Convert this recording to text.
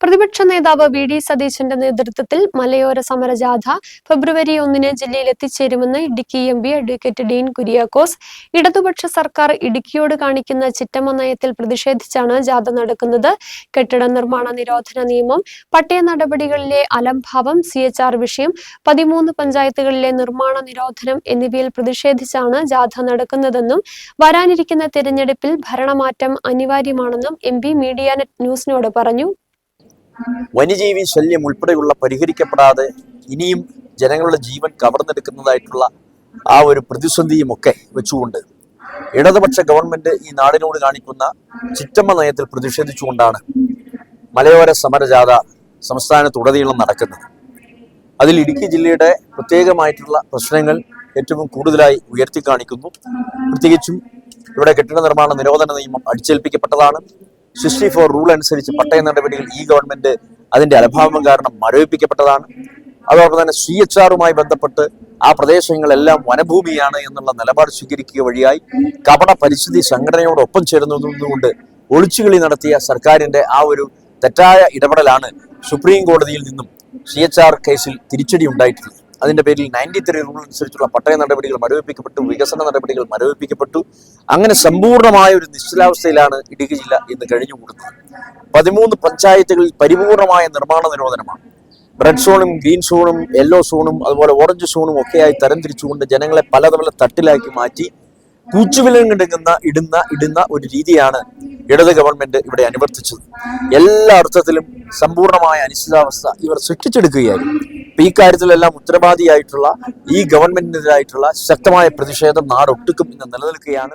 പ്രതിപക്ഷ നേതാവ് V D സതീശന്റെ നേതൃത്വത്തിൽ മലയോര സമരജാഥ ഫെബ്രുവരി ഒന്നിന് ജില്ലയിൽ എത്തിച്ചേരുമെന്ന് Idukki M P advocate Dean Kuriakose. ഇടതുപക്ഷ സർക്കാർ ഇടുക്കിയോട് കാണിക്കുന്ന ചിറ്റമ്മ നയത്തിൽ പ്രതിഷേധിച്ചാണ് ജാഥ നടക്കുന്നത്. കെട്ടിട നിർമ്മാണ നിരോധന നിയമം പട്ടയ നടപടികളിലെ അലംഭാവം സി എച്ച് ആർ വിഷയം പതിമൂന്ന് പഞ്ചായത്തുകളിലെ നിർമ്മാണ നിരോധനം എന്നിവയിൽ പ്രതിഷേധിച്ചാണ് ജാഥ നടക്കുന്നതെന്നും വരാനിരിക്കുന്ന തിരഞ്ഞെടുപ്പിൽ ഭരണമാറ്റം അനിവാര്യമാണെന്നും എം പി മീഡിയ ന്യൂസിനോട് പറഞ്ഞു. വന്യജീവി ശല്യം ഉൾപ്പെടെയുള്ള പരിഹരിക്കപ്പെടാതെ ഇനിയും ജനങ്ങളുടെ ജീവൻ കവർന്നെടുക്കുന്നതായിട്ടുള്ള ആ ഒരു പ്രതിസന്ധിയുമൊക്കെ വെച്ചുകൊണ്ട് ഇടതുപക്ഷ ഗവൺമെന്റ് ഈ നാടിനോട് കാണിക്കുന്ന ചിറ്റമ്മ നയത്തിൽ പ്രതിഷേധിച്ചുകൊണ്ടാണ് മലയോര സമരജാഥ സംസ്ഥാനത്തുടനീളം നടക്കുന്നത്. അതിൽ ഇടുക്കി ജില്ലയുടെ പ്രത്യേകമായിട്ടുള്ള പ്രശ്നങ്ങൾ ഏറ്റവും കൂടുതലായി ഉയർത്തി കാണിക്കുന്നു പ്രത്യേകിച്ചും ഇവിടെ കെട്ടിട നിർമ്മാണ നിരോധന നിയമം അടിച്ചേൽപ്പിക്കപ്പെട്ടതാണ്. സിക്സ്റ്റി ഫോർ റൂൾ അനുസരിച്ച് പട്ടയ നടപടികൾ ഈ ഗവൺമെന്റ് അതിന്റെ അലഭാവം കാരണം മരവിപ്പിക്കപ്പെട്ടതാണ്. അതോടൊപ്പം തന്നെ സി എച്ച് ആറുമായി ബന്ധപ്പെട്ട് ആ പ്രദേശങ്ങളെല്ലാം വനഭൂമിയാണ് എന്നുള്ള നിലപാട് സ്വീകരിക്കുക വഴിയായി കപട പരിസ്ഥിതി സംഘടനയോടൊപ്പം ചേർന്നതുകൊണ്ട് ഒളിച്ചുകളി നടത്തിയ സർക്കാരിന്റെ ആ ഒരു തെറ്റായ ഇടപെടലാണ് സുപ്രീം കോടതിയിൽ നിന്നും സി എച്ച് ആർ കേസിൽ തിരിച്ചടി ഉണ്ടായിട്ടുള്ളത് അതിന്റെ പേരിൽ നയന്റി ത്രീ റൂൾ അനുസരിച്ചുള്ള പട്ടയ നടപടികൾ മരവിപ്പിക്കപ്പെട്ടു വികസന നടപടികൾ മരവിപ്പിക്കപ്പെട്ടു. അങ്ങനെ സമ്പൂർണമായ ഒരു നിശ്ചലാവസ്ഥയിലാണ് ഇടുക്കി ജില്ല ഇന്ന് കഴിഞ്ഞുകൂടുന്നത്. പതിമൂന്ന് പഞ്ചായത്തുകളിൽ പരിപൂർണമായ നിർമ്മാണ നിരോധനമാണ്. റെഡ് സോണും ഗ്രീൻ സോണും യെല്ലോ സോണും അതുപോലെ ഓറഞ്ച് സോണും ഒക്കെയായി തരംതിരിച്ചുകൊണ്ട് ജനങ്ങളെ പലതവണ തട്ടിലാക്കി മാറ്റി കൂച്ചുവിലങ്ങെടുക്കുന്ന ഇടുന്ന ഇടുന്ന ഒരു രീതിയാണ് ഇടത് ഗവൺമെന്റ് ഇവിടെ അനുവർത്തിച്ചത്. എല്ലാ അർത്ഥത്തിലും സമ്പൂർണമായ അനിശ്ചിതാവസ്ഥ ഇവർ സൃഷ്ടിച്ചെടുക്കുകയായിരുന്നു. അപ്പൊ ഈ കാര്യത്തിലെല്ലാം ഉത്തരവാദിയായിട്ടുള്ള ഈ ഗവൺമെന്റിനെതിരായിട്ടുള്ള ശക്തമായ പ്രതിഷേധം നാടൊട്ടുക്കും ഇന്ന് നിലനിൽക്കുകയാണ്.